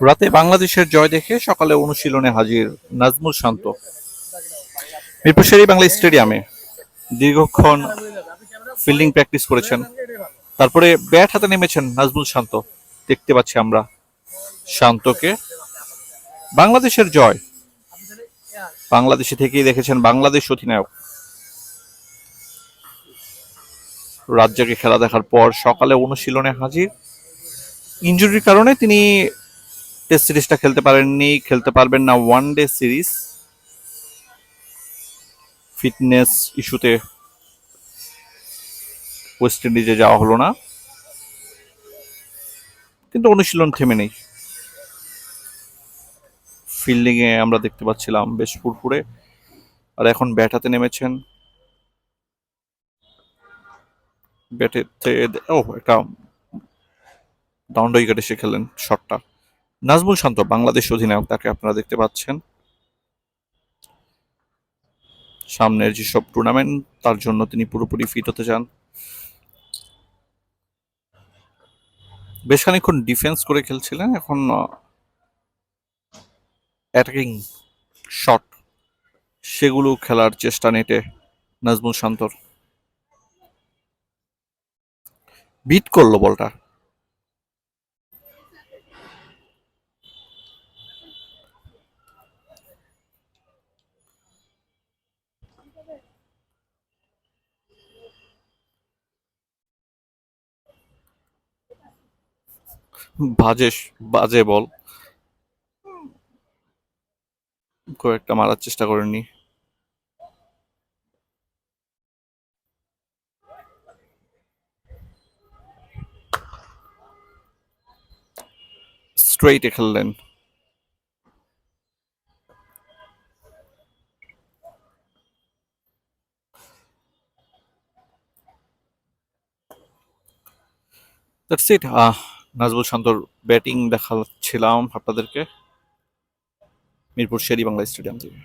রাতে বাংলাদেশের জয় দেখে সকালে অনুশীলনে হাজির নাজমুল শান্ত। মিরপুর শেরি বাংলা স্টেডিয়ামে দীর্ঘক্ষণ ফিল্ডিং প্র্যাকটিস করেছেন। তারপরে ব্যাট হাতে নেমেছেন নাজমুল শান্ত। দেখতে পাচ্ছি আমরা শান্তকে। বাংলাদেশের জয়। বাংলাদেশে থেকেই দেখেছেন বাংলাদেশ অধিনায়ক। রাজ্যকে খেলা দেখার পর সকালে অনুশীলনে হাজির। ইনজুরির কারণে তিনি টেস্ট সিরিজটা খেলতে পারেননি, খেলতে পারবেন না ওয়ান ডে সিরিজ ফিটনেস ইস্যুতে ওয়েস্ট ইন্ডিজে যাওয়া হলো না। কিন্তু অনুশীলন থেমে নেই। ফিল্ডিং এ আমরা দেখতে পাচ্ছিলাম বেশ ফুরফুরে। আর এখন ব্যাট হাতে নেমেছেন। ব্যাটেতে ও, একটা ডাউন উইকেট সে খেলেন শটটা নাজমুল শান্ত, বাংলাদেশ অধিনায়ক, তাকে আপনারা দেখতে পাচ্ছেন। সামনের যেসব টুর্নামেন্ট তার জন্য তিনি পুরোপুরি ফিট হতে চান। বেশ খানিক্ষণ ডিফেন্স করে খেলছিলেন, এখন অ্যাটাকিং শট সেগুলো খেলার চেষ্টা নেটে নাজমুল শান্তর। বিট করল বলটা। বাজে বাজে বল। খুব একটা মারার চেষ্টা করেননি। স্ট্রেইটে খেললেন। দ্যাটস ইট নাজবুল শান্তর ব্যাটিং দেখাচ্ছিলাম আপনাদেরকে মিরপুর শেরি বাংলা স্টেডিয়াম থেকে।